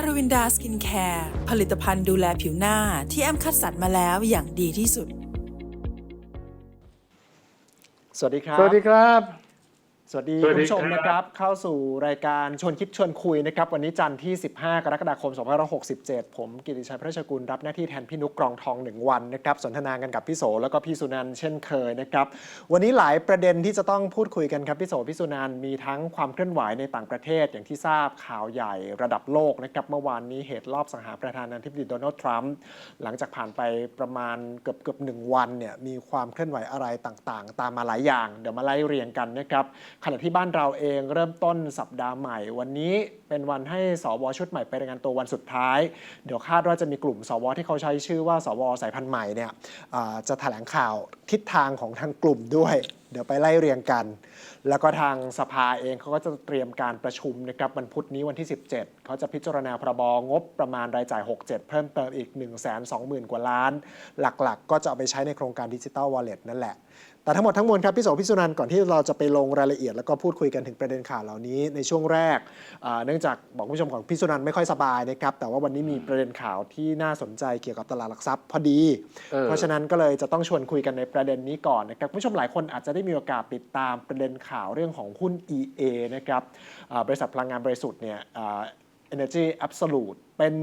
ารวินดาสกินแคร์ผลิตภัณฑ์ดูแลผิวหน้าที่แอมคัดสรรมาแล้วอย่างดีที่สุด สวัสดีครับ สวัสดีครับ สวัสดีสวัคุสณดีผู้ชมครับนะครับเข้าสู่รายการชวนคิดชวนคุยนะครับ วันนี้จันทร์ที่ 15 กรกฎาคม 2567 ผมกิติชัยพระราชกุลรับหน้าที่แทนพี่นุกกรองทองหนึ่งวันนะครับสนทนากันกับพี่โสแล้วก็พี่สุนันท์เช่นเคยนะครับ วันนี้หลายประเด็นที่จะต้องพูดคุยกันครับพี่โสพี่สุนันท์มีทั้งความเคลื่อนไหวในต่างประเทศอย่างที่ทราบข่าวใหญ่ระดับโลกนะครับเมื่อวานนี้เหตุรอบสังหารประธานาธิบดีโดนัลด์ทรัมป์หลังจากผ่านไปประมาณเกือบเกือบหนึ่งวันเนี่ยมีความเคลื่อนไหวอะไรต่างๆ ตามมาหลายอย่าง เดี๋ยวมาไล่เรียงกันนะครับขณะที่บ้านเราเองเริ่มต้นสัปดาห์ใหม่ วันนี้เป็นวันให้สวชุดใหม่ไปรายงานตัววันสุดท้าย เดี๋ยวคาดว่าจะมีกลุ่มสวที่เขาใช้ชื่อว่าสวสายพันธุ์ใหม่เนี่ยจะแถลงข่าวทิศทางของทางกลุ่มด้วยเดี๋ยวไปไล่เรียงกัน แล้วก็ทางสภาเองเขาก็จะเตรียมการประชุมนะครับวันพุธนี้วันที่ 17 เขาจะพิจารณาพรบงบประมาณรายจ่าย 67 เพิ่มเติมอีก 1 2 0 0 0 0 กว่าล้าน หลักๆก็จะเอาไปใช้ในโครงการดิจิ t a ลวอลเล็ตนั่นแหละ แต่ทั้งหมดทั้งมวลครับพี่โสพี่สุนันท์ก่อนที่เราจะไปลงรายละเอียด แล้วก็พูดคุยกันถึงประเด็นข่าวเหล่านี้ในช่วงแรกอ่าเนื่องจากบอกคุณผู้ชมของพี่สุนันท์ไม่ค่อยสบายนะครับแต่ว่าวันนี้มีประเด็นข่าวที่น่าสนใจเกี่ยวกับตลาดหลักทรัพย์พอดีออเพราะฉะนั้นก็เลยจะต้องชวนคุยกันในประเด็นนี้ก่อนนะครับคุณผู้ชมหลายคนอาจจะได้มีโอกาสติดตามประเด็นข่าวเรื่องของหุ้น EA นะครับอ่าบริษัทพลังงานบริสุทธิ์เนี่ยอ่า Energy Absolute เป็น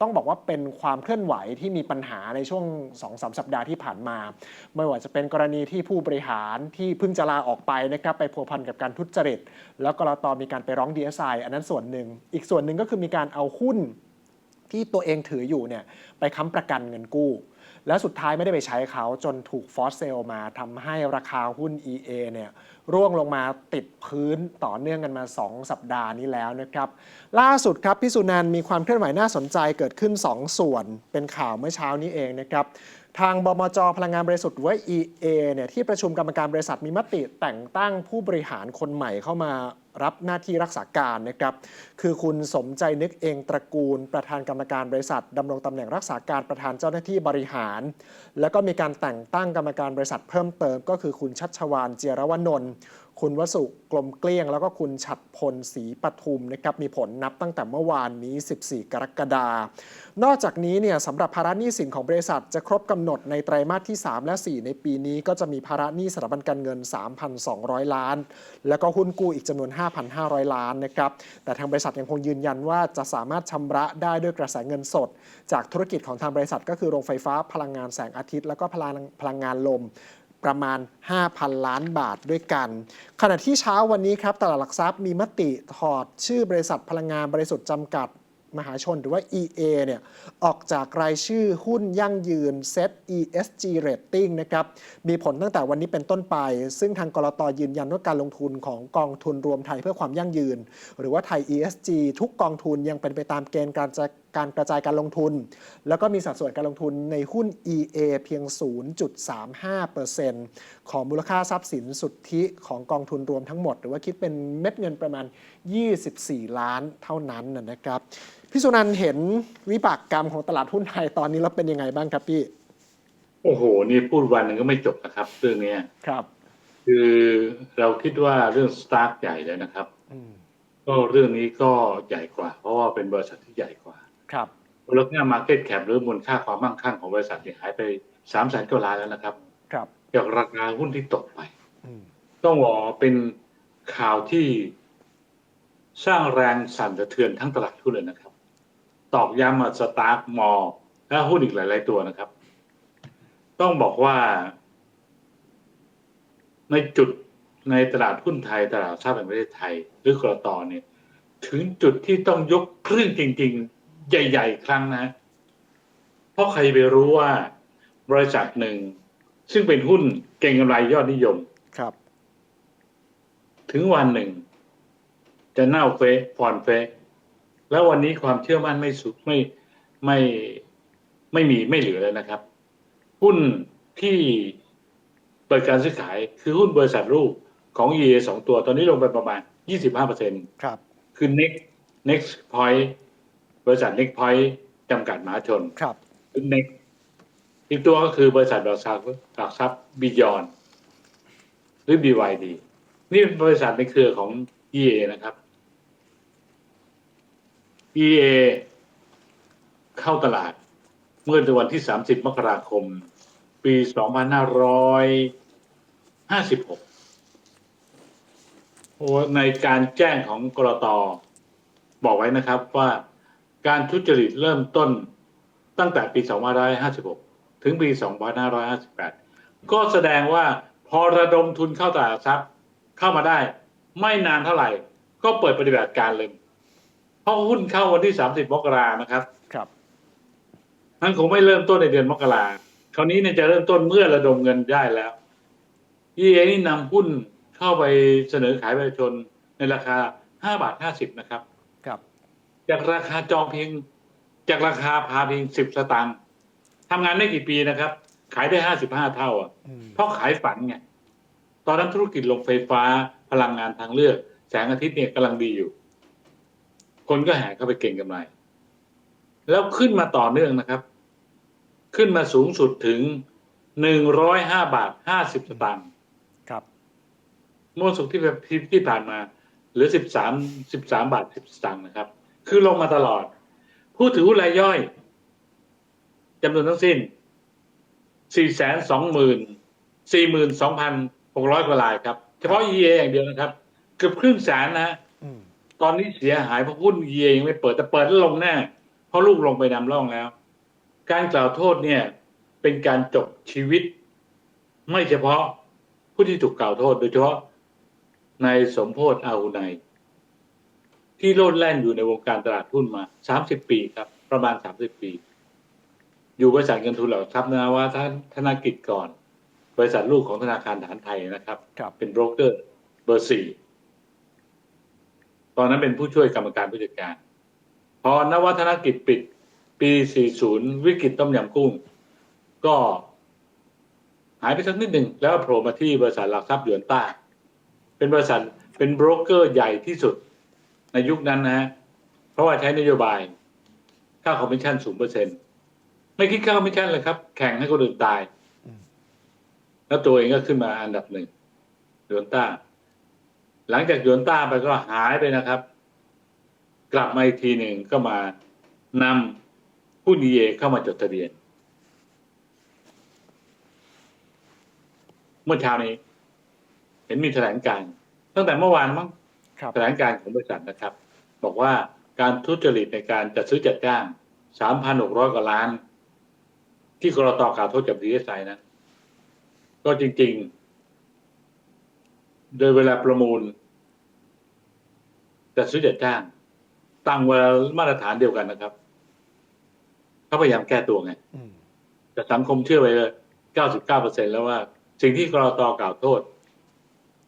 ต้องบอกว่าเป็นความเคลื่อนไหวที่มีปัญหาในช่วง2-3สัปดาห์ที่ผ่านมา ไม่ว่าจะเป็นกรณีที่ผู้บริหารที่เพิ่งจะลาออกไปนะครับไปพัวพันกับการทุจริต แล้วกรตมีการไปร้อง DSI อันนั้นส่วนหนึ่ง อีกส่วนหนึ่งก็คือมีการเอาหุ้นที่ตัวเองถืออยู่เนี่ยไปค้ำประกันเงินกู้ แล้วสุดท้ายไม่ได้ไปใช้เขาจนถูกฟอสเซลมาทำให้ราคาหุ้น EA เนี่ย ร่วงลงมาติดพื้นต่อเนื่องกันมา 2 สัปดาห์นี้แล้วนะครับ ล่าสุดครับพี่สุนันมีความเคลื่อนไหวน่าสนใจเกิดขึ้น 2 ส่วนเป็นข่าวเมื่อเช้านี้เองนะครับทางบมจพลังงานบริสุทธิ์หรือว่า EA เนี่ยที่ประชุมกรรมการบริษัทมีมติแต่งตั้งผู้บริหารคนใหม่เข้ามา รับหน้าที่รักษาการนะครับ คือคุณสมใจนึกเองตระกูล ประธานกรรมการบริษัทดำรงตำแหน่งรักษาการประธานเจ้าหน้าที่บริหาร แล้วก็มีการแต่งตั้งกรรมการบริษัทเพิ่มเติม ก็คือคุณชัชวานเจียรวนนท์ คุณวสุกลมเกลี้ยง แล้วก็คุณฉัดพลศรีปทุมนะครับมีผลนับตั้งแต่เมื่อวานนี้ 14 กรกฎาคมนอกจากนี้เนี่ยสำหรับภาระหนี้สินของบริษัทจะครบกำหนดในไตรมาสที่ 3 และ 4 ในปีนี้ ก็จะมีภาระหนี้สถาบันการเงิน 3,200 ล้าน แล้วก็หุ้นกู้อีกจำนวน 5,500 ล้านนะครับแต่ทางบริษัทยังคงยืนยันว่าจะสามารถชำระได้ด้วยกระแสเงินสด จากธุรกิจของทางบริษัทก็คือโรงไฟฟ้าพลังงานแสงอาทิตย์ แล้วก็พลังพลังงานลม ประมาณ 5,000 ล้านบาทด้วยกัน ขณะที่เช้าวันนี้ครับตลาดหลักทรัพย์มีมติถอดชื่อบริษัทพลังงานบริสุทธิ์จำกัดมหาชนหรือว่า EA เนี่ยออกจากรายชื่อหุ้นยั่งยืน Set ESG Rating นะครับมีผลตั้งแต่วันนี้เป็นต้นไป ซึ่งทางกรตยืนยันว่าการลงทุนของกองทุนรวมไทยเพื่อความยั่งยืน หรือว่าไทย ESG ทุกกองทุนยังเป็นไปตามเกณฑ์การจะ การกระจายการลงทุน แล้วก็มีสัดส่วนการลงทุนในหุ้น EA เพียง 0.35%ของมูลค่าทรัพย์สินสุทธิของกองทุนรวมทั้งหมด หรือว่าคิดเป็นเม็ดเงินประมาณ 24 ล้านเท่านั้นนะนะครับพี่สุนันท์เห็นวิบากกรรมของตลาดหุ้นไทยตอนนี้แล้วเป็นยังไงบ้างครับพี่ โอ้โห นี่พูดวันหนึ่งก็ไม่จบนะครับ เรื่องเนี้ยครับ คือเราคิดว่าเรื่องสตาร์ทใหญ่เลยนะครับอืมก็เรื่องนี้ก็ใหญ่กว่า เพราะว่าเป็นบริษัทที่ใหญ่กว่า ครับมูลค่ามาร์เก็ตแคปหรือมูลค่าความมั่งคั่งของบริษัทเนี่ยหายไปสามแสนกว่าล้านแล้วนะครับ ครับจากราคาหุ้นที่ตกไปอืมต้องบอกว่าเป็นข่าวที่สร้างแรงสั่นสะเทือนทั้งตลาดหุ้นเลยนะครับ ตอกย้ำมาสตาร์ทมอลและหุ้นอีกหลาย ๆ ตัวนะครับ ต้องบอกว่า ในจุดในตลาดหุ้นไทย ตลาดหลักทรัพย์แห่งประเทศไทย หรือกรตเนี่ย ถึงจุดที่ต้องยกเครื่องจริง ๆ ใหญ่ๆครั้งนะ เพราะใครไปรู้ว่าบริษัทหนึ่ง ซึ่งเป็นหุ้นเก่งกำไรยอดนิยมครับ ถึงวันหนึ่ง จะเน่าเฟะผ่อนเฟะแล้ววันนี้ความเชื่อมั่นไม่สุดไม่ไม่ไม่มีไม่เหลือเลยนะครับ หุ้นที่เปิดการซื้อขายคือหุ้นบริษัทรูปของ EA สองตัวตอนนี้ลงไปประมาณ 25เปอร์เซ็นครับ คือ Next Next Point บริษัท Next Point จำกัดมหาชนครับคือ Next อีกตัวก็คือบริษัทหลักทรัพย์หลักทรัพย์ Beyond หรือ BYD นี่เป็นบริษัทในเครือของ EA นะครับ EA เข้าตลาดเมื่อวันที่ 30 มกราคม ปี 2556 โอ้ในการแจ้งของกรตบอกไว้นะครับว่า การทุจริตเริ่มต้นตั้งแต่ปี 2556 ถึงปี 2558 ก็แสดงว่าพอระดมทุนเข้าตลาดหลักทรัพย์เข้ามาได้ ไม่นานเท่าไหร่ ก็เปิดปฏิบัติการเลยเพราะหุ้นเข้าวันที่ 30 มกรานะครับ ครับนั่นคงไม่เริ่มต้นในเดือนมกราคราวนี้เนี่ยจะเริ่มต้นเมื่อระดมเงินได้แล้ว EA นี่นำหุ้นเข้าไปเสนอขายประชาชนในราคา 5 บาท 50 นะครับครับ จากราคาจองเพียง จากราคาพาเพียง10สตางค์ทำงานได้กี่ปีนะครับ ขายได้55เท่าอะอืมเพราะขายฝันไงตอนนั้นธุรกิจโรงไฟฟ้าพลังงานทางเลือก แสงอาทิตย์เนี่ยกำลังดีอยู่ คนก็แห่เข้าไปเก่งกำไร แล้วขึ้นมาต่อเนื่องนะครับ ขึ้นมาสูงสุดถึงหนึ่งร้อยห้าบาทห้าสิบสตางค์ครับเมื่อวันศุกร์ที่ที่ที่ผ่านมาเหลือสิบสามสิบสามบาทสิบสตางค์นะครับ คือลงมาตลอด ผู้ถือหุ้นรายย่อยจำนวนทั้งสิ้นสี่แสนสองหมื่นสี่หมื่นสองพันหกร้อยกว่ารายครับ เฉพาะ EA อย่างเดียวนะครับ เกือบครึ่งแสนนะฮะอืมตอนนี้เสียหายเพราะหุ้น EA ยังไม่เปิดแต่เปิดแล้วลงแน่เพราะลูกลงไปนำร่องแล้ว การกล่าวโทษเนี่ย เป็นการจบชีวิต ไม่เฉพาะผู้ที่ถูกกล่าวโทษโดยเฉพาะนายสมโพธอาหุไนย ที่โลดแล่นอยู่ในวงการตลาดหุ้นมา 30 ปีครับ ประมาณ 30 ปี อยู่บริษัทเงินทุนหลักทรัพย์นะว่าท่านธนากิจก่อน บริษัทลูกของธนาคารฐานไทยนะครับครับเป็นโบรกเกอร์เบอร์สี่ตอนนั้นเป็นผู้ช่วยกรรมการผู้จัดการ พอนวัฒนกิจปิดปี 40 วิกฤตต้มยำกุ้ง ก็หายไปสักนิดหนึ่งแล้วก็โผล่มาที่บริษัทหลักทรัพย์หยวนต้า เป็นบริษัทเป็นโบรกเกอร์ใหญ่ที่สุด ในยุคนั้นนะฮะเพราะว่าใช้นโยบาย ค่าคอมมิชชั่นสูงเปอร์เซ็นต์ไม่คิดค่าคอมมิชชั่นเลยครับ แข่งให้คนอื่นตาย แล้วตัวเองก็ขึ้นมาอันดับหนึ่งหยวนต้า หลังจากหยวนต้าไปก็หายไปนะครับ กลับมาอีกทีหนึ่งก็มานำหุ้นเอเข้ามาจดทะเบียน เมื่อเช้านี้ เห็นมีแถลงการณ์ตั้งแต่เมื่อวานมั้ง แถลงการณ์ของบริษัทนะครับ บอกว่าการทุจริตในการจัดซื้อจัดจ้าง 3,600 กว่าล้าน ที่กรตกล่าวโทษกับดีเอสไอนะก็จริง ๆ โดยเวลาประมูล จัดซื้อจัดจ้างตั้งเวลามาตรฐานเดียวกันนะครับเขาพยายามแก้ตัวไงแต่สังคมเชื่อไปเลย 99%แล้วว่า สิ่งที่กรตกล่าวโทษ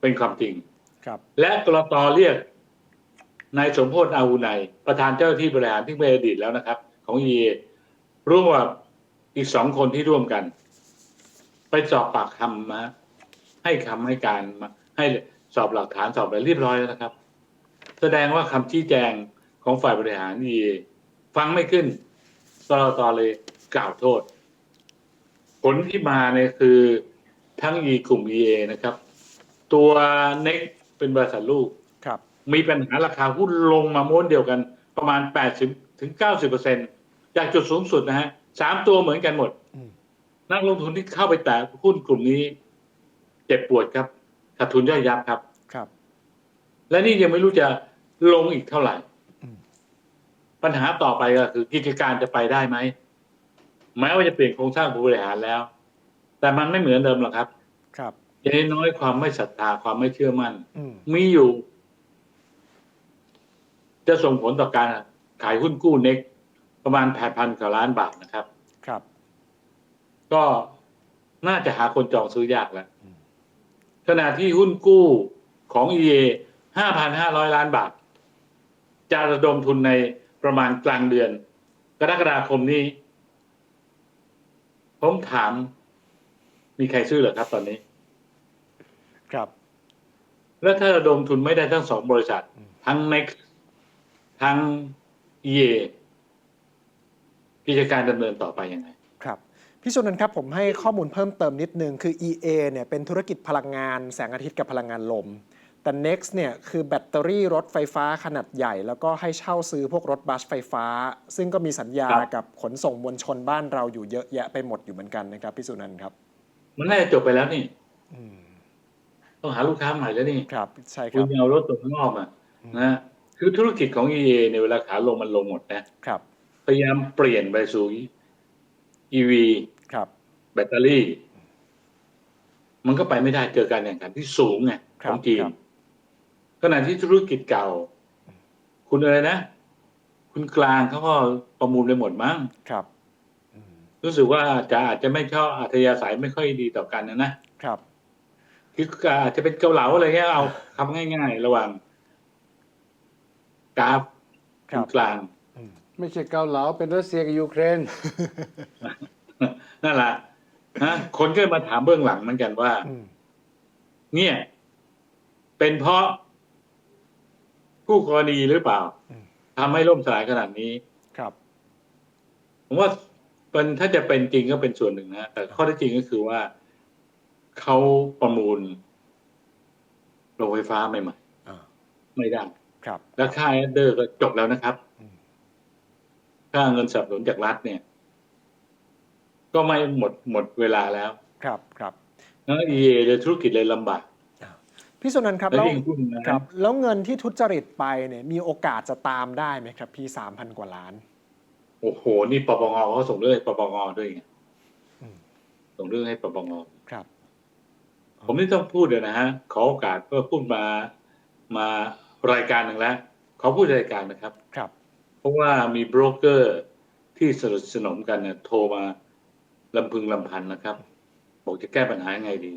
เป็นความจริง และกรตเรียกนายสมโพธอาวุไนยประธานเจ้าที่บริหารที่เป็นอดีตแล้วนะครับ ของเอร่วมกับอีกสองคนที่ร่วมกัน ไปสอบปากคำมาให้คำให้การมาให้สอบหลักฐานสอบอะไรเรียบร้อยแล้วนะครับ แสดงว่าคำชี้แจงของฝ่ายบริหารเอฟังไม่ขึ้นกรตเลยกล่าวโทษ ผลที่มาเนี่ยคือทั้งอีกลุ่ม EA นะครับ ตัวเน็ก เป็นบริษัทลูกครับ มีปัญหาราคาหุ้นลงมาม้วนเดียวกัน ประมาณ 80ถึง90เปอร์เซ็นจากจุดสูงสุดนะฮะสามตัวเหมือนกันหมดอืมนักลงทุนที่เข้าไปแตะหุ้นกลุ่มนี้ เจ็บปวดครับขาดทุนย่อยยับครับครับ และนี่ยังไม่รู้จะลงอีกเท่าไหร่อืมปัญหาต่อไปก็คือกิจการจะไปได้ไหมแม้ว่าจะเปลี่ยนโครงสร้างผู้บริหารแล้ว แต่มันไม่เหมือนเดิมหรอกครับ ครับ อย่างน้อยความไม่ศรัทธาความไม่เชื่อมั่น อืม มีอยู่ จะส่งผลต่อการขายหุ้นกู้เน็ก ประมาณแปดพันกว่าล้านบาทนะครับ ครับ ก็น่าจะหาคนจองซื้อยากแล้ว อืม ขณะที่หุ้นกู้ของ EA ห้าพันห้าร้อยล้านบาท จะระดมทุนในประมาณกลางเดือน กรกฎาคมนี้ ผมถาม มีใครซื้อเหรอครับตอนนี้ ครับ แล้วถ้าระดมทุนไม่ได้ทั้งสองบริษัทอืมทั้ง Next ทั้ง EA กิจการดำเนินต่อไปยังไงครับพี่ชนนันท์ครับผมให้ข้อมูลเพิ่มเติมนิดนึงคือ EA เนี่ยเป็นธุรกิจพลังงานแสงอาทิตย์กับพลังงานลม แต่แต่ next เนี่ยคือแบตเตอรี่รถไฟฟ้าขนาดใหญ่ แล้วก็ให้เช่าซื้อพวกรถบัสไฟฟ้า ซึ่งก็มีสัญญาครับกับขนส่งมวลชนบ้านเราอยู่เยอะแยะไปหมดอยู่เหมือนกันนะครับพี่สุนันท์ครับ มันน่าจะจบไปแล้วนี่ ต้องหาลูกค้าใหม่แล้วนี่ครับใช่คคุรัณบยังเอารถตัวข้างนอกมานะคือธุรกิจของ EA ในยเวลาขาลงมันลงหมดนะ ครับพยายามเปลี่ยนไปสู่ EV ครับแบตเตอรี่ มันก็ไปไม่ได้เจอการแข่งขันที่สูงไงคขรับองจีนครับขณะที่ธุรกิจเก่า คุณอะไรนะ คุณกลางเขาก็ประมูลไปหมดมั้งครับรู้สึกว่าจะอาจจะไม่ชอบอัธยาศัยไม่ค่อยดีต่อกันนะนะครับ คืออาจจะเป็นเกาเหลาอะไรเงี้ยเอาคำง่าย ๆ ระหว่างกราฟครัคุบณกลางไม่ใช่เกาเหลาเป็นรัสเซียกับยูเครนนั่นแหละฮะคนก็มาถามเบื้องหลังเหมือนกันว่าอืมเนี่ย เป็นเพราะผู้กรณีหรือเปล่าทำให้ล่มสลายขนาดนี้ ครับ ผมว่าเป็นถ้าจะเป็นจริงก็เป็นส่วนหนึ่งนะแต่ข้อเท็จจริงก็คือว่า เขาประมูลโรงไฟฟ้าใหม่อ่าๆไม่ได้ครับ แล้วค่าแอดเดอร์ก็จบแล้วนะครับอืมค่าเงินสนับสนุนจากรัฐเนี่ย ก็ไม่หมดหมดเวลาแล้ว ครับครับแล้ว EA เลยธุรกิจเลยลำบากพี่สุนันท์ครับแล้วแล้วยิ่งหุ้นนะครับ แล้วเงินที่ทุจริตไปเนี่ย มีโอกาสจะตามได้ไหมครับ พี่สามพันกว่าล้าน โอ้โห นี่ปปงเขาส่งเรื่องให้ปปงด้วยไงอืมส่งเรื่องให้ปปงครับ ผมนี่ต้องพูดเลยนะฮะขอโอกาสก็พูดมามารายการหนึ่งแล้วขอพูดรายการนะครับ ครับ เพราะว่ามีโบรกเกอร์ที่สนิทสนมกันเนี่ยโทรมาลำพึงลำพันนะครับบอกจะแก้ปัญหายังไงดี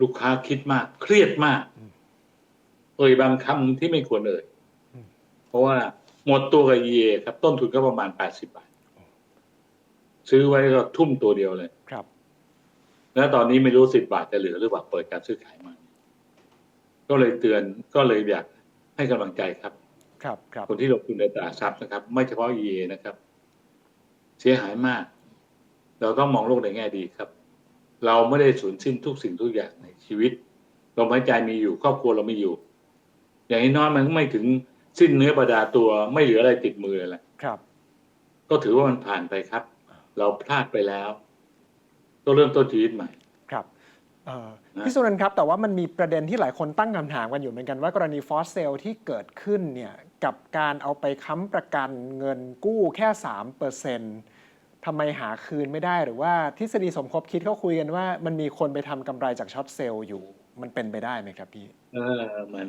ลูกค้าคิดมาก เครียดมากอืมเอ่ยบางคำที่ไม่ควรเอ่ยอืมเพราะว่าหมดตัวกับ EA ครับ ต้นทุนก็ประมาณ80บาท ซื้อไว้ก็ทุ่มตัวเดียวเลยครับ แล้วตอนนี้ไม่รู้สิบบาทจะเหลือหรือเปล่าเปิดการซื้อขายมา ก็เลยเตือนก็เลยอยากให้กำลังใจครับ ครับครับคนที่ลงทุนในตลาดทรัพย์นะครับ ไม่เฉพาะ EA นะครับ เสียหายมาก เราต้องมองโลกในแง่ดีครับ เราไม่ได้สูญสิ้นทุกสิ่งทุกอย่างในชีวิตลมหายใจมีอยู่ครอบครัวเรามีอยู่ อย่างน้อยๆมันก็ไม่ถึงสิ้นเนื้อประดาตัวไม่เหลืออะไรติดมือเลยแหละครับ ก็ถือว่ามันผ่านไปครับ เราพลาดไปแล้ว ก็เริ่มต้นชีวิตใหม่ ครับเอ่อนะ พี่สุนันท์ครับ แต่ว่ามันมีประเด็นที่หลายคนตั้งคำถามกันอยู่เหมือนกันว่ากรณีฟอสเซลที่เกิดขึ้นเนี่ยกับการเอาไปค้ำประกันเงินกู้แค่3เปอร์เซ็นต์ทำไมหาคืนไม่ได้หรือว่าทฤษฎีสมคบคิดเขาคุยกันว่า มันมีคนไปทำกำไรจากช็อตเซลล์อยู่ มันเป็นไปได้ไหมครับพี่เออมัน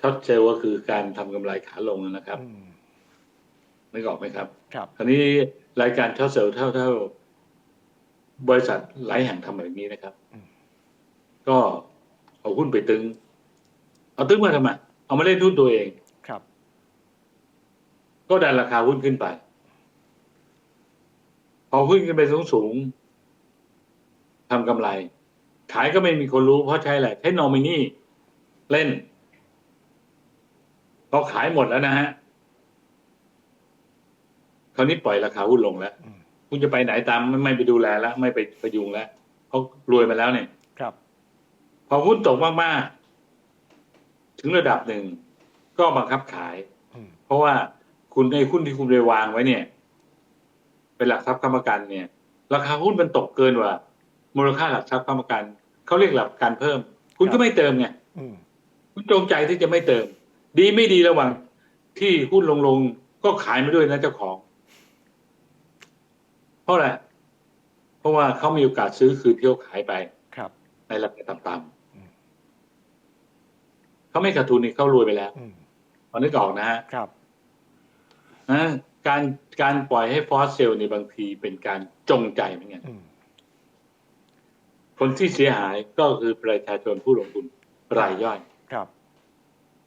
ช็อตเซลล์ก็คือการทำกำไรขาลงนะครับอืมนึกออกไหมครับ ครับ คราวนี้รายการช็อตเซลล์เท่าเท่า บริษัทหลายแห่งทำแบบนี้นะครับอืมก็เอาหุ้นไปตึง เอาตึงมาทำไมเอามาเล่นหุ้นตัวเองครับ ก็ดันราคาหุ้นขึ้นไป พอหุ้นขึ้นไปสูงสูงๆทำกำไร ขายก็ไม่มีคนรู้เพราะใช้อะไรใช้นอมินีเล่นพอขายหมดแล้วนะฮะคราวนี้ปล่อยราคาหุ้นลงแล้วอืม คุณจะไปไหนตามไม่ไม่ไปดูแลแล้ว ไม่ไปประยุงแล้วเขารวยมาแล้วเนี่ย ครับ พอหุ้นตกมากๆ ถึงระดับหนึ่ง ก็บังคับขายอืมเพราะว่าคุณในหุ้นที่คุณไปวางไว้เนี่ย เป็นหลักทรัพย์ค้ำประกันเนี่ย ราคาหุ้นมันตกเกินกว่ามูลค่าหลักทรัพย์ค้ำประกันเขาเรียกหลักการเพิ่ม คุณก็ไม่เติมไงอืมคุณจงใจที่จะไม่เติม ดีไม่ดีระหว่างที่หุ้นลงลงๆก็ขายมาด้วยนะเจ้าของเพ ราะอะไรเพราะว่าเขามีโอกาสซื้อคืนที่เขาขายไปครับ ในราคาต่อืมำเขาไม่ขาดทุนนี่เขารวยไปแล้วอืมพอนึกออกนะฮะครับ นะการการปล่อยให้ฟอสเซลล์ในบางทีเป็นการจงใจเหมือนกันอืมคนที่เสียหายก็คือประชาชนผู้ลงทุนรายย่อย ครับ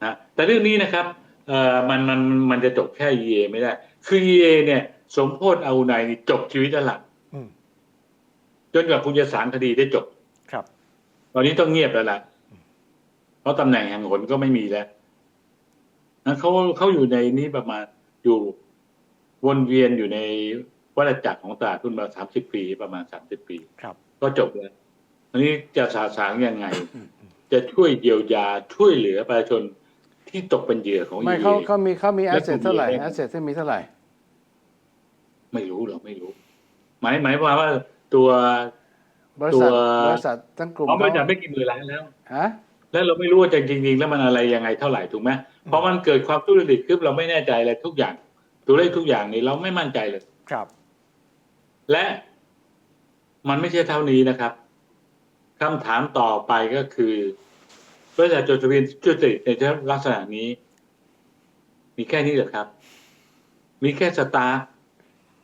นะแต่เรื่องนี้นะครับเอ่อมันมันมันจะจบแค่ EA ไม่ได้ คือ EA เนี่ย สมโพธอาวุไนนี่จบชีวิตแล้วล่ะอืมจนกว่าคุณจะสารคดีได้จบ ครับ ตอนนี้ต้องเงียบแล้วล่ะ เพราะตำแหน่งแห่งหนก็ไม่มีแล้วนะเขาเขาอยู่ในนี้ประมาณอยู่วนเวียนอยู่ในวัฏจักรของตลาดทุนมาสามสิบปี ประมาณสามสิบปี ครับ ก็จบแล้วอันนี้จะสาสางยังไงอืมอืมจะช่วยเยียวยาช่วยเหลือประชาชนที่ตกเป็นเหยื่อของไม่ EA เขาเขามีเขามีแอและสเซทกลุ่มเท่าไหร่ EA แอสเซทที่มีเท่าไหร่ ไม่รู้หรอกไม่รู้ หมายหมายความว่าตัวบริษัทตัวบริษัททั้งกลุ่มเขาไม่เขาจะไม่กี่หมื่นล้านแล้วฮะแล้วเราไม่รู้ว่าจริงๆแล้วมันอะไรยังไงเท่าไหร่ถูกไหมเพราะมันเกิดความทุจริตขึ้นเราไม่แน่ใจเลยทุกอย่าง ตัวเลขทุกอย่างนี้เราไม่มั่นใจเลยครับ และมันไม่ใช่เท่านี้นะครับคำถามต่อไปก็คือบริษัทจดทะเบียนทุจริตในลักษณะนี้ มีแค่นี้เหรอครับ มีแค่สตาร์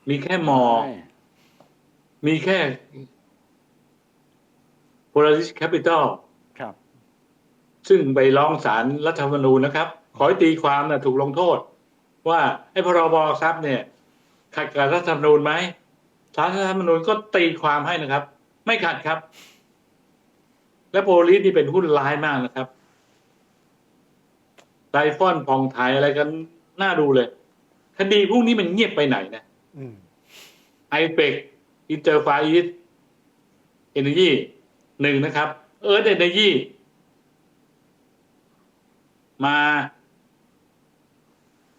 มีแค่มอใช่มีแค่ Polaris Capital ครับ ซึ่งไปร้องศาลรัฐธรรมนูญนะครับ ขอให้ตีความนะถูกลงโทษ ว่าไอ้พรบทรัพย์เนี่ยขัดกับรัฐธรรมนูญไหมศาลรัฐธรรมนูญก็ตีความให้นะครับ ไม่ขัดครับ และโพลิสนี่เป็นหุ้นร้ายมากนะครับไดฟอนพองไทยอะไรกันน่าดูเลย คดีพวกนี้มันเงียบไปไหนนะอืม ไอเปกอินเตอร์ฟาอีสเอเนจีหนึ่งนะครับ เอิร์ธเอเนจีมา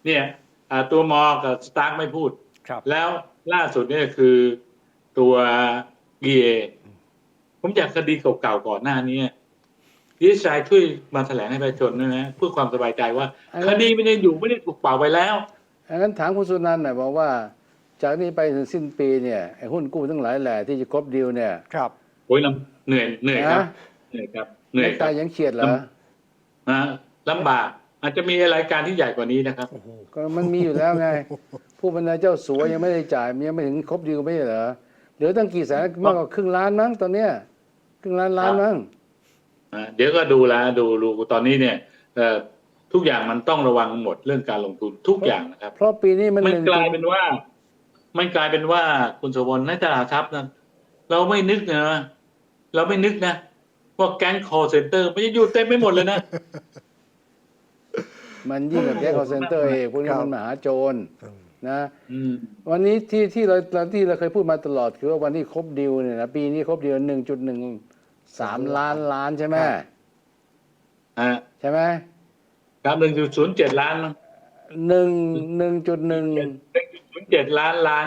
เนี่ยอ่าตัวมอกับสตาร์กไม่พูดครับแล้วล่าสุดเนี่ยคือตัวเอผมอยากคดีเก่าๆก่อนหน้านี้ดีไซน์ช่วยมาแถลงให้ประชาชนด้วยนะเพื่อความสบายใจว่า คดีไม่ได้อยู่ไม่ได้ถูกเป่าไปแล้วอันนั้นถามคุณสุนันท์หน่อยบอกว่า จากนี้ไปถึงสิ้นปีเนี่ยไอ้หุ้นกู้ทั้งหลายแหล่ที่จะครบดีลเนี่ยครับโอ้ยลำเหนื่อยเหนื่อยครับนะเหนื่อยครับเหนื่อยไม่ครัตาบยยังเฉียดเหรอนะลำบากอาจจะมีรายการที่ใหญ่กว่านี้นะครับโอ้โหก็มันมีอยู่แล้วไง ผู้บรรดาเจ้าสัวยังไม่ได้จ่ายมันยังไม่ถึงครบดีลไม่ใช่เหรอเหลือตั้งกี่แสนมากกว่าครึ่งล้านมั้งตอนเนี้ยครึ่งล้านล้านมั้งอ่าเดี๋ยวก็ดูแลดูดูตอนนี้เนี่ยเอ่อทุกอย่างมันต้องระวังหมดเรื่องการลงทุนทุกอย่างนะครับ เพราะปีนี้มันมันหนึ่งกลายเป็นว่า มันกลายเป็นว่าคุณสมบลในตลาดทรัพย์นะเราไม่นึกนะเราไม่นึกนะว่าแก๊ง call center มันจะอยู่เต็มไปหมดเลยนะ มันยิ่งกับแก๊งคอเซนเตอร์เองพวกนี้ครับมันมหาโจรอืมนะอืมวันนี้ที่ที่เราที่เราเคยพูดมาตลอดคือว่าวันนี้ครบดีลเนี่ยนะปีนี้ครบดีลหนึ่งจุดหนึ่งสามล้านล้านใช่ไหมครับอ่าใช่ไหมครับหนึ่งจุดศูนย์เจ็ดล้านหนึ่งหนึ่งจุดหนึ่งหนึ่งจุดศูนย์ เจ็ดล้านล้าน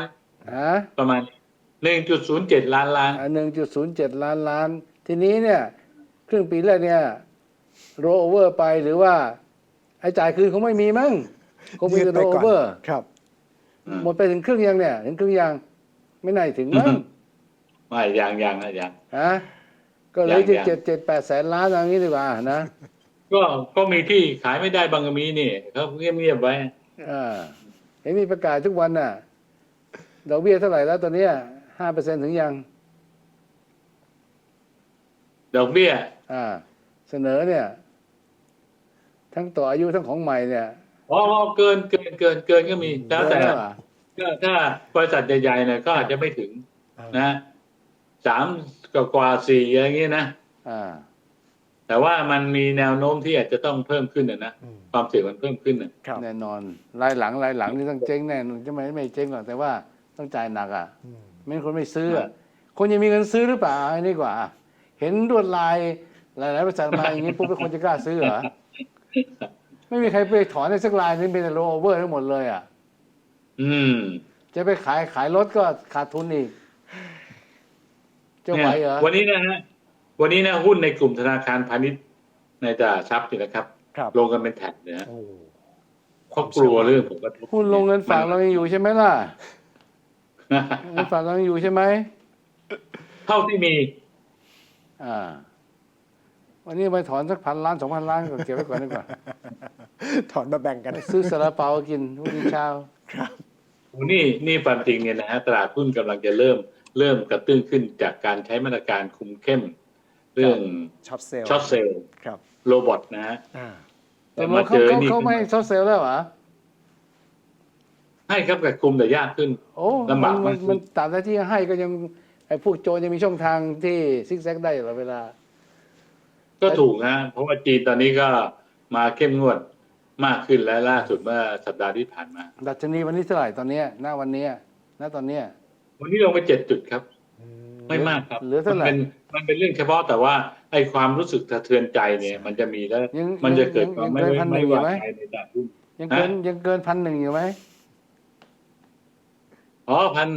ฮะประมาณหนึ่งจุดศูนย์เจ็ดล้านล้าน หนึ่งจุดศูนย์เจ็ดล้านล้าน ทีนี้เนี่ย ครึ่งปีแรกเนี่ยโรเวอร์ไปหรือว่าไอ้จ่ายคืนคงไม่มีมั้งคงมีแต่โรยืดไปก่อนเวอร์ ครับ หมดไปถึงครึ่งยังเนี่ย ถึงครึ่งยัง ไม่น่าจะถึงมั้งไม่ยังยังนะยังฮะก็เหลยยังจะยังเจ็ดเจ็ดแปดแสนล้านอย่างนี้ดีกว่านะก็ก็มีที่ขายไม่ได้บางก็มีนี่เขาเงียบๆไว้อ่า เห็นมีประกาศทุกวันน่ะดอกเบี้ยเท่าไหร่แล้วตอนเนี้ห้าเปอร์เซ็นถึงยัง ดอกเบี้ย อ่า เสนอเนี่ย ทั้งต่ออายุทั้งของใหม่เนี่ยอ๋อเกินเกินเกินเกินก็มีแล้วแต่เกินล้วเหรอถ้าถ้าบริษัทใหญ่ๆเนี่ยก็อาจจะไม่ถึงอ่านนะสามกว่ากว่าสี่อะไรอย่างเงี้ยนะอ่า แต่ว่ามันมีแนวโน้มที่อาจจะต้องเพิ่มขึ้นนะนะอืมความเสี่ยงมันเพิ่มขึ้นนะครับแน่นอนรายหลังรายหลังนี่ต้องเจ๊งแน่นอนจะไม่ไม่เจ๊งหรอกแต่ว่าต้องจ่ายหนักอะอืมไม่งั้นคนไม่ซื้ออะคนยังมีเงินซื้อหรือเปล่าอันนี้ดีกว่า เห็นลวดลายหลายๆบริษัทมาอย่างนี้ปุ๊บเป็นคนจะกล้าซื้อเหรอไม่มีใครไปถอนในสักลายนี่เป็นแต่โรเวอร์ทั้งหมดเลยอะอืม จะไปขายขายรถก็ขาดทุนอีกจะไหวเหรอวันนี้นะฮะ วันนี้นะหุ้นในกลุ่มธนาคารพาณิชย์ในตลาดทรัพย์เนี่ยนะครับ ครับลงกันเป็นแถบเนี่ยฮะโอ้เพราะกลัวเรื่องผลกระทบหุ้นลงเงินฝากเรายังอยู่ใช่ไหมล่ะเงินฝากเรายังอยู่ใช่ไหมเท่าที่มี อ่า วันนี้ไปถอนสักพันล้านสองพันล้านก็เก็บไว้ก่อนดีกว่าถอนมาแบ่งกัน ซื้อซาลาเปากินพรุ่งนี้เช้า โอ้นี่นี่ความจริงเนี่ยนะฮะตลาดหุ้นกำลังจะเริ่ม เริ่มกระตุ้นขึ้นจากการใช้มาตรการคุมเข้ม เรื่องช็อตเซลล์ช็อตเซลล์ครับโรบอทนะฮะอ่าแต่มาเขาเจอเขานี่เขาไม่ให้ซอสเซลล์แล้วเหรอให้ครับแต่คุมแต่ยากขึ้นโอ้ลำบากมัมากนมันตราบใดที่ให้ก็ยังไอ้พวกโจรยังมีช่องทางที่ซิกแซกได้ตลอดเวลา ก็ถูกนะเพราะว่าจีนตอนนี้ก็มาเข้มงวดมากขึ้นและล่าสุดเมื่อสัปดาห์ที่ผ่านมา ดัชนีวันนี้เท่าไหร่ตอนเนี้ยหน้าวันเนี้ยหน้าตอนเนี้ยวันนี้ลงไปเจ็ดจุดครับอืมไม่มากครับเหลือเท่าไหร่ มันเป็นมันเป็นเรื่องเฉพาะแต่ว่าไอ้ความรู้สึกสะเทือนใจเนี่ย มันจะมีแล้ว ยังมันจะเกิดยังความยังไม่เกินไว้พันหนึ่ไม่งอยู่วางไหม ใจในตลาดหุ้น ยังเกินฮะยังเกินพันหนึ่งอยู่ไหมอ๋อพัน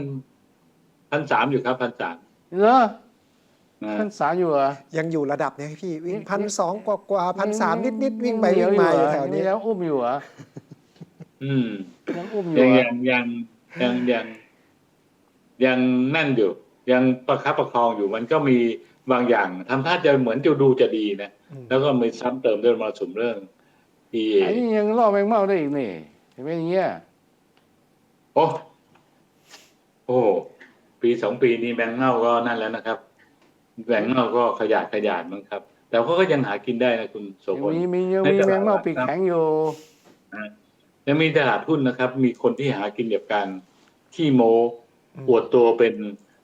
พันสามอยู่ครับพันสามเหรอนะพันสามอยู่เหรอยังอยู่ระดับเนี้ยพี่วิ่งนี่พันสองกว่ากว่าพันสามนิดนิดๆวิ่งไปเหนีวิ่ยงมาอยู่แถวเหรนี้ ยังอุ้มอยู่เหรออืมยังอุ้มอยู่ยังเหรอยังยังยังยังยังนั่นอยู่ ยังประคับประคองอยู่มันก็มีบางอย่างทำท่าจะเหมือนจะดูจะดีนะอืมแล้วก็มีซ้ำเติมด้วยมรสุมเรื่อง EA ไอ้นี่ยังล่อแมงเม่าได้อีกนี่เห็นไหมอย่างเงี้ยโอ้โอ้ปีสองปีนี้แมงเง่าก็นั่นแล้วนะครับแมงเง่าก็ขยาดขยาดมั้งครับ แต่เขาก็ยังหากินได้นะคุณโสยังพลมีมียังในมีตลาดแมงเม่าหลักปีกทรัพย์แข็งอยู่ยังมีตลาดหุ้นนะครับ มีคนที่หากินกับการขี้โมอืมอวดตัวเป็น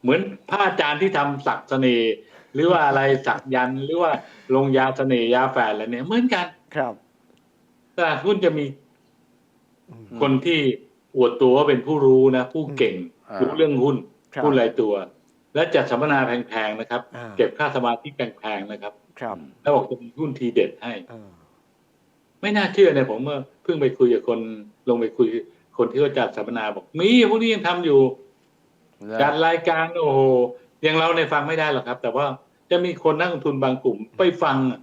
เหมือนพระอาจารย์ที่ทำสักเสน่ห์หรือว่าอะไรสักยันต์หรือว่าลงยาเสน่ห์ยาแฝดอะไรเนี่ยเหมือนกันครับตลาดหุ้นจะมีอืมคนที่อวดตัวว่าเป็นผู้รู้นะ ผู้เก่งอ่ารู้เรื่องหุ้นครับหุ้นรายตัว และจัดสัมมนาแพงๆนะครับอ่าเก็บค่าสมาธิแพงๆนะครับ ครับ แล้วบอกจะมีหุ้นทีเด็ดให้เออไม่น่าเชื่อเนี่ยผมเมื่อเพิ่งไปคุยกับคนลงไปคุยคนที่เขาจัดสัมมนาบอกมีพวกนี้ยังทำอยู่ จัดรายการโอ้โหอย่างเราในยฟังไม่ได้หรอกครับ แต่ว่าจะมีคนนักลงทุนบางกลุ่มไปฟังอะ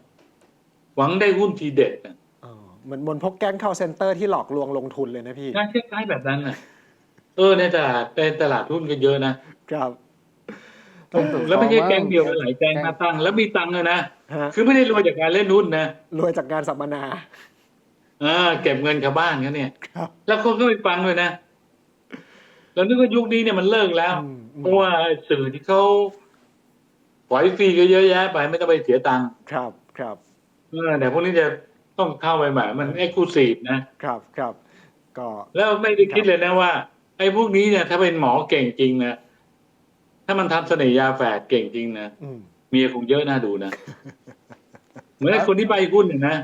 หวังได้หุ้นทีเด็ดนะเออเหมือนเหมนพกแก๊งเข้าเซ็นเตอร์ที่หลอกลวงลงทุนเลยนะพี่น่าคล้ายๆแบบนั้นนะเออในตลาดในตลาดหุ้นก็เยอะนะครับต้องตรวจแล้วไม่ใช่สอบแก๊งเดียวมั้หลายแก๊งมาตั้ง แล้วมีตังค์เลยนะฮะคือไม่ได้รวยจากการเล่นหุ้นนะรวยจากงานสัมมนาอ่าเก็บเงินชาวบ้านเขาเนี่ยครับแล้วคนก็ไปฟังเลยนะ แล้วนึกว่ายุคนี้เนี่ยมันเลิกแล้วอืมอืมเพราะว่าสื่อที่เขาปล่อยฟรีก็เยอะแยะไปไม่ต้องไปเสียตังค์ครับครับเออแต่พวกนี้จะต้องเข้าไปใหม่มันเอ็กซ์คลูซีฟนะครับครับก็แล้วไม่ได้คิดเลยนะว่าไอ้พวกนี้เนี่ยถ้าเป็นหมอเก่งจริงนะถ้ามันทำเสน่ห์ยาแฝดเก่งจริงนะอืมเมียคงเยอะน่าดูนะเหมือนไอ้คนที่ใบหุ้นเนี่ยนะ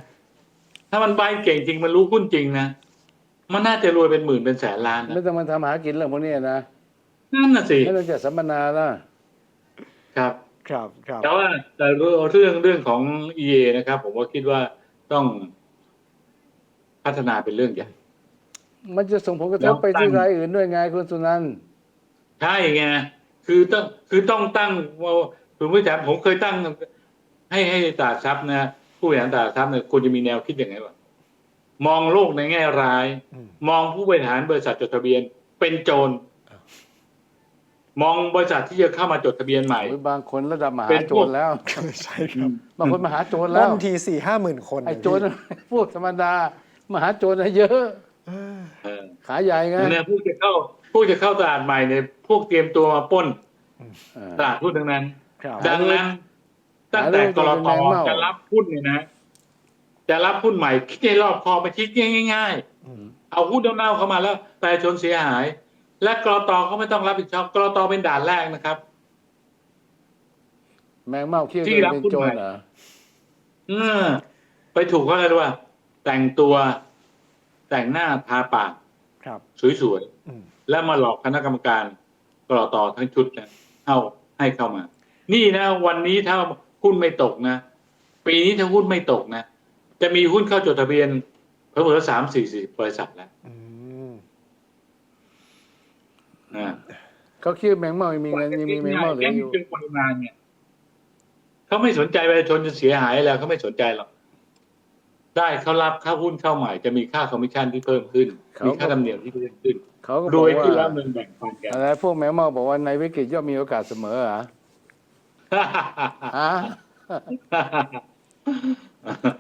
ถ้ามันใบเก่งจริงมันรู้หุ้นจริงนะ มันน่าจะรวยเป็นหมื่นเป็นแสนล้านไม่นะต้องมาทำหากินเรื่องพวกนี้นะนั่นน่ะสิไม่ต้องจัดสัมมนาแล้วครับ ครับครับแต่ว่าแต่เรื่องเรื่องของ EA นะครับ ผมว่าคิดว่าต้องพัฒนาเป็นเรื่องใหญ่มันจะส่งผลกระทบไปที่รายอื่นด้วยไงคุณสุนันท์ใช่ไงคือต้องคือต้องตั้งว่าคุณผู้ชมผมเคยตั้งให้ให้ตลาดทรัพย์นะผู้บริหารตลาดทรัพย์เนี่ยควรจะมีแนวคิดอย่างไงวะ มองโลกในแง่ร้ายอืมมองผู้บริหารบริษัทจดทะเบียน เป็นโจร มองบริษัทที่จะเข้ามาจดทะเบียนใหม่โอ้ยบางคนระดับมหาเป็นโจพวกรแล้วใช่ครับบางคนมหาโจรต้แล้วนทีสี่ห้าหมื่นคนไอ้นะโจรพี่พวกธรรมดา มหาโจรน่ะเยอะเออเออขาใหญ่ไงเนี่ยผู้จะเข้าผู้จะเข้าตลาดใหม่เนี่ยพวกเตรียมตัวมาปล้นเออตลาดหุ้นทั้งนั้นครับดังนั้นตั้งแต่กรตจะรับหุ้นเนี่ยนะ จะรับหุ้นใหม่คิดให้รอบคอบไปคิดง่ายอืมๆเอาหุ้นเน่าๆเข้ามาแล้วประชาชนเสียหาย และกรตก็ไม่ต้องรับผิดชอบกรตเป็นด่านแรกนะครับ แมงเม่าเขี้ยวที่จะรับเป็นหุ้นโจรใหม่เหรอเออไปถูกเขาเลยว่า แต่งตัวแต่งหน้าทาปากครับ สวยอืมๆแล้วมาหลอกคณะกรรมการกรตทั้งชุดนะเข้าให้เข้ามา นี่นะ วันนี้ถ้าหุ้นไม่ตกนะ ปีนี้ถ้าหุ้นไม่ตกนะ จะมีหุ้นเข้าจดทะเบียนเพิ่มๆสามสี่สิบริษัทแล้วอืมนะเขาคิดว่าแมงเม่ายังมีเงินยังมีแมงเม่าเหลืออยู่แค่ปริมาณเนี่ยเขาไม่สนใจประชาชนจะเสียหายแล้วเขาไม่สนใจหรอกได้เขารับค่าหุ้นเข้าใหม่จะมีค่าคอมมิชชั่นที่เพิ่มขึ้นเขามีค่าธรรมเนียมที่เพิ่มขึ้นเขาก็รบอกวยว่าขึ้นแล้วเงินแบ่งปันกันอะไรพวกแมงเม่าบอกว่าในวิกฤตย่อมมีโอกาสเสมอเหรอฮะ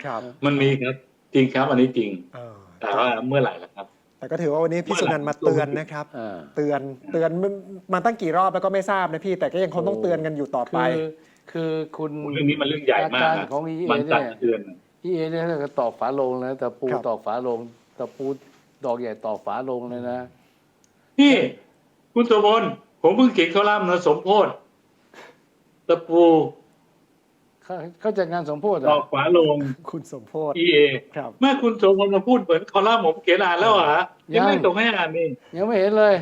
ครับมันมีครับจริงครับอันนี้จริง เออแต่ว่าเมื่อไหร่ล่ะครับ แต่ก็ถือว่าวันนี้พี่สุนันท์มาเตือนนะครับ อ่าเตือนเตือนมันมาตั้งกี่รอบแล้วก็ไม่ทราบนะพี่ แต่ก็ยังคงต้องเตือนกันอยู่ต่อไป คือคือคุณ เรื่องนี้มันเรื่องใหญ่มากอานะรของ EA มันตัดเนี่ย เตือนอีเอเนี่ยถ้าเกิดตอกฝาโลงนะแต่ปูครับ ตอกฝาโลงแต่ปูดอกใหญ่ตอกฝาโลงเลยนะนี่ คุณตัวบนผมเพิ่งเขียนคอลัมน์นะสมโพธตะปู เขาเขาจัดงานสมโพธิตอะอกฝาโลง คุณสมโพธ EA ครับ เมื่อคุณโสมพลมาพูดเหมือนคอลัมน์ผมเขียนอ่านแล้วเหรอยังไม่ส่งให้อ่านนี่ยังไม่เห็นเลย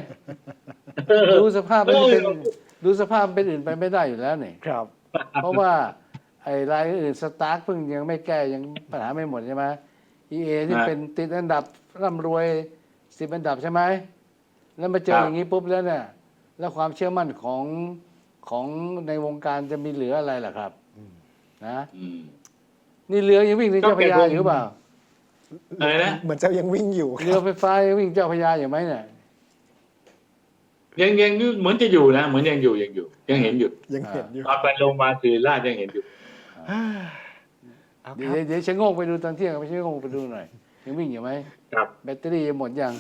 ดูสภาพมันจะเป็นดูสภาพเป็นอื่นไปไม่ได้อยู่แล้วนี่ครับ เพราะว่าไอ้รายอื่นสตาร์กเพิ่งยังไม่แก้ยังปัญหาไม่หมดใช่ไหม EA ที่นะเป็นติดอันดับร่ำรวยสิบอันดับใช่ไหมแล้วมาเจอครับอย่างนี้ปุ๊บแล้วเนี่ยแล้วความเชื่อมั่นของของในวงการจะมีเหลืออะไรล่ะครับ นะอืม นี่เรือยังวิ่งในเจ้าพระยาก็แกคงอยู่หรือเปล่า อะไรนะ เหมือนจะยังวิ่งอยู่คเรือรับไฟฟ้ายังวิ่งเจ้าพระยาอยู่ไหมเนี่ยยังยังเหมือนจะอยู่นะ เหมือนยังอยู่ยังอยู่ ยังเห็นอยู่ยังเห็นอยู่ตอนไปโรงพยาบาลศิริราชยังเห็นอยู่ เอาเดี๋คยวรับเดี๋ยวชะโงกไปดูตอนเที่ยงไปชะโงกไปดูหน่อยยังวิ่งอยู่ไหมครับ แบตเตอรี่หมดยัง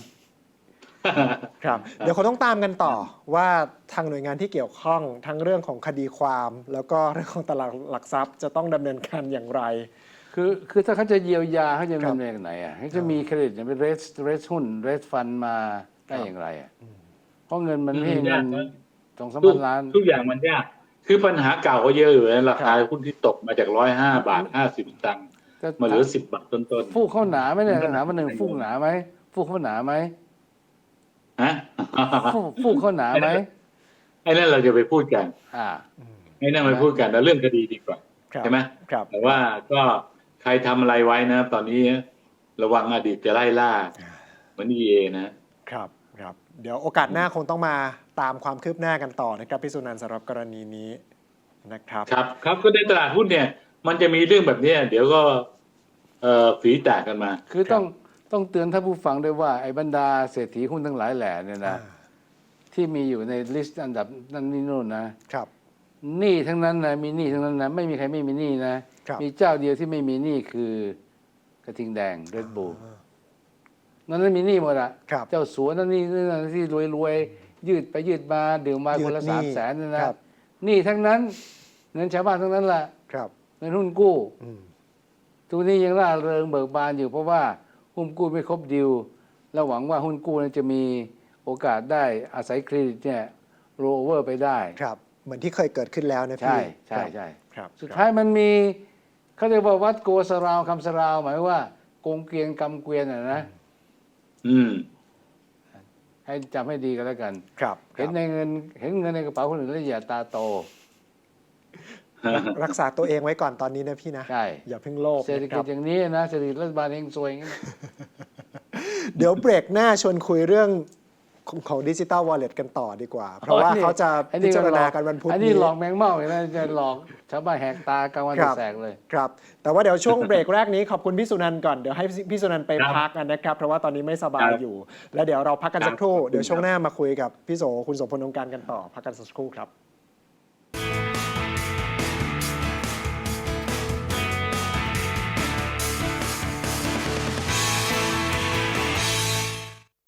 ครับเดี๋ยวคงต้องตามกันต่อว่าทางหน่วยงานที่เกี่ยวข้องทั้งเรื่องของคดีความ แล้วก็เรื่องของตลาดหลักทรัพย์จะต้องดำเนินการอย่างไร คือคือถ้าเขาจะเยียวยาเขาจะครับดำเนินไหนอะเขาจะมีเครดิตเป็นเรสเรสหุ้นเรสฟันมาได้อย่างไรอะเพราะเงินมันไม่ใช่เงินยากนะ สองสามทุพักนล้าน ทุกอย่างมันยาก คือปัญหาเก่าก็เยอะอยู่แล้วราคาหุ้นที่ตกมาจากร้อยห้าบาทห้าสิบตังค์แต่มาเหลือสิบบาทต้น ฟูกเข้าหนาไหมเนี่ยมันก็หนามันหนึ่งไม่ฟูกหนาไหมฟูกเข้าหนาไหมๆ ฮะฟูกฟูกเข้าหนาไหมไอ้นั่นเราจะไปพูดกันอ่าไอ้นั่นไปพูดกันแล้วเรื่องคดีดีกว่าครับใช่ไหมครับแต่ว่าก็ใครทำอะไรไว้นะ ตอนนี้ระวังอดีตจะไล่ล่าเหมือน EA นะครับครับเดี๋ยวโอกาสหน้าคงต้องมาตามความคืบหน้ากันต่อนะครับพี่สุนันท์สำหรับกรณีนี้นะครับครับ ครับก็ในตลาดหุ้นเนี่ย มันจะมีเรื่องแบบเนี้ยเดี๋ยวก็เอ่อฝีแตกกันมา คือต้อง ต้องเตือนท่านผู้ฟังด้วยว่าไอ้บรรดาเศรษฐีหุ้นทั้งหลายแหล่เนี่ยนะอ่าที่มีอยู่ในลิสต์อันดับนั่นนี่นู่นนะครับหนี้ทั้งนั้นนะมีหนี้ทั้งนั้นนะไม่มีใครไม่มีหนี้นะครับมีเจ้าเดียวที่ไม่มีหนี้คือกระทิงแดงเรดบูนั่นนั้นมีหนี้หมดอะครับเจ้าสัวนั่นนี่นั่นที่รวยรวยๆยืดไปยืดมาดื่มมายืดคนละหนี้สามแสนนี่นะครับหนี้ทั้งนั้นเงินชาวบ้านทั้งนั้นแหละครับเงินหุ้นกู้อืมตัวนี้ยังร่าเริงเบิกบานอยู่เพราะว่า หุ้นกู้ไม่ครบดิวแล้วหวังว่าหุ้นกู้นั้นจะมีโอกาสได้อาศัยเครดิตเนี่ยโรเวอร์ไปได้ ครับ เหมือนที่เคยเกิดขึ้นแล้วนะพี่ใช่ใช่ครับใช่ครับสุดท้ายมันมีเขาเรียกว่าวัดโกสราวคำสราวหมายว่าโกงเกวียนกำเกวียนอะนะ อืม ให้จำให้ดีกันแล้วกัน ครับคเห็รันบในเงิน เห็นเงินในกระเป๋าคนอื่นแล้วอย่าตาโต รักษาตัวเองไว้ก่อนตอนนี้นะพี่นะ ใช่ อย่าเพิ่งโลภเศรษฐนะคกิรัจบอย่างนี้นะเศรษฐกิจรัฐบาลเองซวยอย่างนี้เดี๋ยวเบรกหน้าชวนคุยเรื่องของของดิจิตอลวอลเล็ตกันต่อดีกว่า เพราะว่าเขาจะอันพินี้จารณาหลกันวันพุธอันนี้นี้หลอกแมงเม่าเลยนะจะหลอกชาวบ้านแหกตากลางวันครับแสกเลย ครับ แต่ว่าเดี๋ยวช่วงเบรกแรกนี้ขอบคุณพี่สุนันท์ก่อน เดี๋ยวให้พี่สุนันท์ไปครับพักกันนะครับ เพราะว่าตอนนี้ไม่สบายครับอยู่ แล้วเดี๋ยวเราพักกันสักครู่ครับเดี๋ยวช่วงหน้ามาคุยกับพี่โสคุณโสมพลองค์การกันต่อ พักกันสักครู่ครับ